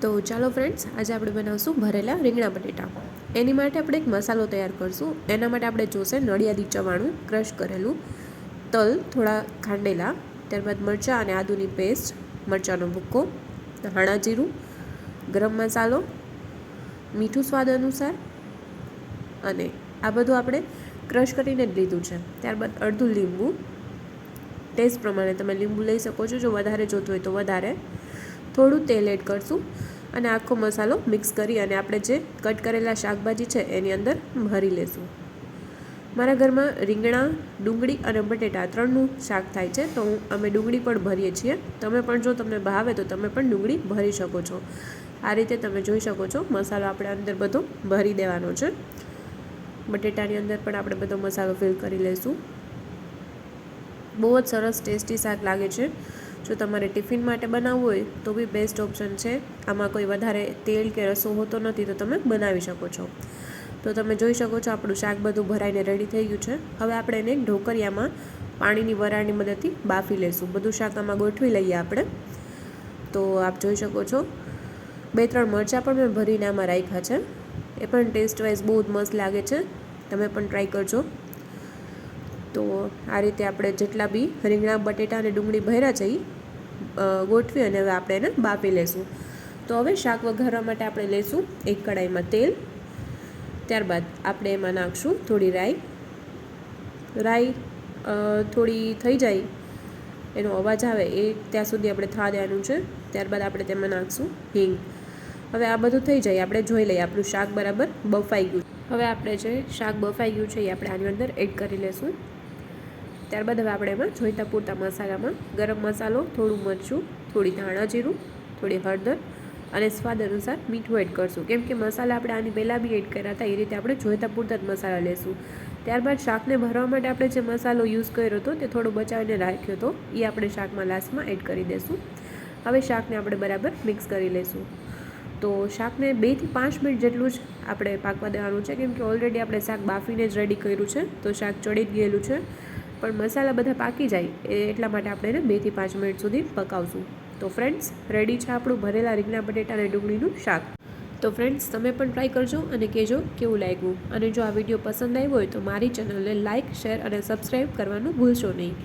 તો ચાલો ફ્રેન્ડ્સ આજે આપણે બનાવશું ભરેલા રીંગણા બટેટા. એની માટે આપણે એક મસાલો તૈયાર કરશું. એના માટે આપણે જોશે નડિયાદી ચવાણું ક્રશ કરેલું, તલ થોડા ખાંડેલા, ત્યારબાદ મરચાં અને આદુની પેસ્ટ મરચાંનો ભૂક્કો, ધાણા જીરું, ગરમ મસાલો, મીઠું સ્વાદ અનુસાર, અને આ બધું આપણે ક્રશ કરીને જ લીધું છે. ત્યારબાદ અડધું લીંબુ. ટેસ્ટ પ્રમાણે તમે લીંબુ લઈ શકો છો. જો વધારે જોતું હોય તો વધારે. થોડું તેલ એડ કરશું અને આખો મસાલો મિક્સ કરી અને આપણે જે કટ કરેલા શાકભાજી છે એની અંદર ભરી લેશું. મારા ઘરમાં રીંગણા, ડુંગળી અને બટેટા ત્રણનું શાક થાય છે, તો હું અમે ડુંગળી પણ ભરીએ છીએ. તમે પણ જો તમને ભાવે તો તમે પણ ડુંગળી ભરી શકો છો. આ રીતે તમે જોઈ શકો છો, મસાલો આપણે અંદર બધો ભરી દેવાનો છે. બટેટાની અંદર પણ આપણે બધો મસાલો ફિલ કરી લઈશું બહુ જ સરસ ટેસ્ટી શાક લાગે છે. જો તમારે ટિફિન માટે બનાવવું હોય, તો બી બેસ્ટ ઓપ્શન છે. આમાં કોઈ વધારે તેલ કે રસો હોતો નથી, તો તમે બનાવી શકો છો. તો તમે જોઈ શકો છો આપણું શાક બધું ભરાઈને રેડી થઈ ગયું છે. હવે આપણે એને ઢોકરિયામાં પાણીની વરાળની મદદથી બાફી લઈશું બધું શાક આમાં ગોઠવી લઈએ આપણે. તો આપ જોઈ શકો છો બે ત્રણ મરચાં પણ મેં ભરીને આમાં રાખ્યા છે. એ પણ ટેસ્ટ વાઇઝ બહુ જ મસ્ત લાગે છે. તમે પણ ટ્રાય કરજો. તો આ રીતે આપણે જેટલા બી રીંગણા, બટેટા અને ડુંગળી ભર્યા છે એ ગોઠવી અને હવે આપણે એને બાફી લેશું. તો હવે શાક વઘારવા માટે આપણે લઈશું એક કડાઈમાં તેલ. ત્યારબાદ આપણે એમાં નાખશું થોડી રાઈ. રાઈ થોડી થઈ જાય, એનો અવાજ આવે એ ત્યાં સુધી આપણે થવા દેવાનું છે. ત્યારબાદ આપણે તેમાં નાખશું હિંગ. હવે આ બધું થઈ જાય, આપણે જોઈ લઈએ આપણું શાક બરાબર બફાઈ ગયું. હવે આપણે જે શાક બફાઈ ગયું છે એ આપણે આની અંદર એડ કરી લેશું. ત્યારબાદ હવે આપણે એમાં જોઈતા પૂરતા મસાલામાં ગરમ મસાલો, થોડું મરચું, થોડી ધાણા જીરું, થોડી હળદર અને સ્વાદ અનુસાર મીઠું એડ કરશું. કેમ કે મસાલા આપણે આની પહેલાં બી એડ કર્યા હતા, એ રીતે આપણે જોઈતા પૂરતા જ મસાલા લેશું. ત્યારબાદ શાકને ભરવા માટે આપણે જે મસાલો યુઝ કર્યો હતો, તે થોડો બચાવીને રાખ્યો હતો, એ આપણે શાકમાં લાસ્ટમાં એડ કરી દઈશું હવે શાકને આપણે બરાબર મિક્સ કરી લઈશું તો શાકને બેથી પાંચ મિનિટ જેટલું જ આપણે પાકવા દેવાનું છે, કેમ કે ઓલરેડી આપણે શાક બાફીને જ રેડી કર્યું છે, તો શાક ચડી જ ગયેલું છે. પણ મસાલા બધા પાકી જાય એટલા માટે આપણે એને બેથી પાંચ મિનિટ સુધી પકાવશું. તો ફ્રેન્ડ્સ રેડી છે આપણું ભરેલા રીંગણા બટેટા અને ડુંગળીનું શાક. તો ફ્રેન્ડ્સ તમે પણ ટ્રાય કરજો અને કહેજો કેવું લાગ્યું. અને જો આ વીડિયો પસંદ આવ્યો હોય તો મારી ચેનલને લાઇક શેર અને સબસ્ક્રાઈબ કરવાનું ભૂલશો નહીં.